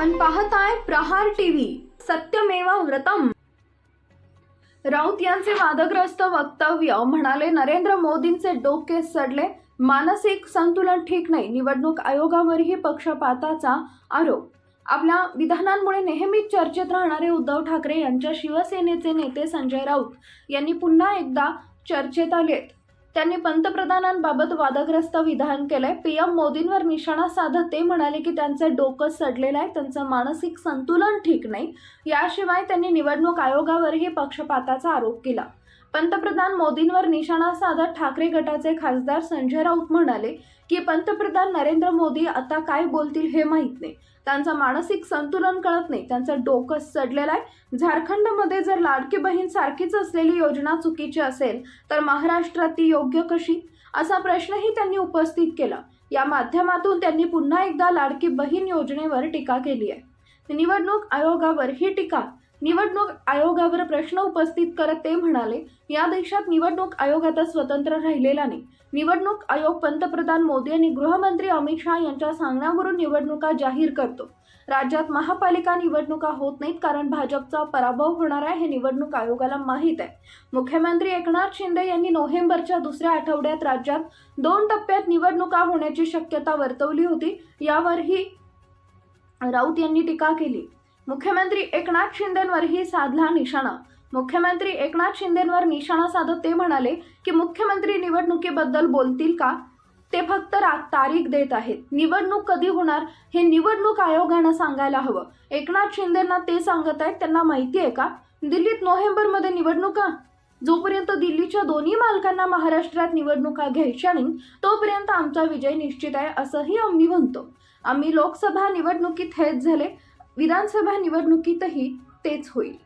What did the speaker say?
पाहताय प्रहार टीव्ही सत्यमेवा व्रतम. राऊत यांचे वादग्रस्त वक्तव्य म्हणाले नरेंद्र मोदींचे डोके सडले. मानसिक संतुलन ठीक नाही. निवडणूक आयोगावरही पक्षपाताचा आरोप. आपल्या विधानांमुळे नेहमीच चर्चेत राहणारे उद्धव ठाकरे यांच्या शिवसेनेचे नेते संजय राऊत यांनी पुन्हा एकदा चर्चेत आलेत. त्यांनी पंतप्रधानांबाबत वादग्रस्त विधान केलंय. पीएम मोदींवर निशाणा साधत ते म्हणाले की त्यांचं डोकं सडलेलं आहे त्यांचं मानसिक संतुलन ठीक नाही. याशिवाय त्यांनी निवडणूक आयोगावरही पक्षपाताचा आरोप केला. पंतप्रधान मोदींवर निशाणा साधत ठाकरे गटाचे खासदार संजय राऊत म्हणाले की पंतप्रधान नरेंद्र मोदी आता काय बोलतील हे माहीत नाही. त्यांचं मानसिक संतुलन कळत नाही. त्यांचं डोकं सडलेलं आहे. झारखंडमध्ये जर लाडकी बहीण सारखीच असलेली योजना चुकीची असेल तर महाराष्ट्रात ती योग्य कशी? असा प्रश्नही त्यांनी उपस्थित केला. या माध्यमातून त्यांनी पुन्हा एकदा लाडकी बहीण योजनेवर टीका केली आहे. निवडणूक आयोगावर ही टीका निवडणूक आयोगावर प्रश्न उपस्थित करत ते म्हणाले या देशात निवडणूक आयोग आता स्वतंत्र राहिलेला नाही. निवडणूक आयोग पंतप्रधान मोदी आणि गृहमंत्री अमित शहा यांच्या सांगण्यावरून निवडणुका जाहीर करतो. राज्यात महापालिका निवडणुका होत नाहीत कारण भाजपचा पराभव होणार आहे हे निवडणूक आयोगाला माहीत आहे. मुख्यमंत्री एकनाथ शिंदे यांनी नोव्हेंबरच्या दुसऱ्या आठवड्यात राज्यात दोन टप्प्यात निवडणुका होण्याची शक्यता वर्तवली होती. यावरही राऊत यांनी टीका केली. मुख्यमंत्री एकनाथ शिंदेंवरही साधला निशाणा. मुख्यमंत्री एकनाथ शिंदेंवर निशाणा साधत ते म्हणाले की मुख्यमंत्री निवडणुकीबद्दल बोलतील का? ते फक्त तारीख देत आहेत. निवडणूक कधी होणार हे निवडणूक आयोगानं सांगायला हवं. एकनाथ शिंदेंना ते सांगत आहेत त्यांना माहिती आहे का? दिल्लीत नोव्हेंबरमध्ये निवडणुका? जोपर्यंत दिल्लीच्या दोन्ही मालकांना महाराष्ट्रात निवडणुका घ्यायच्या नाही तोपर्यंत आमचा विजय निश्चित आहे असंही आम्ही म्हणतो. आम्ही लोकसभा निवडणुकीत हेच झाले. विधानसभा निवडणुकीतही तेच होईल.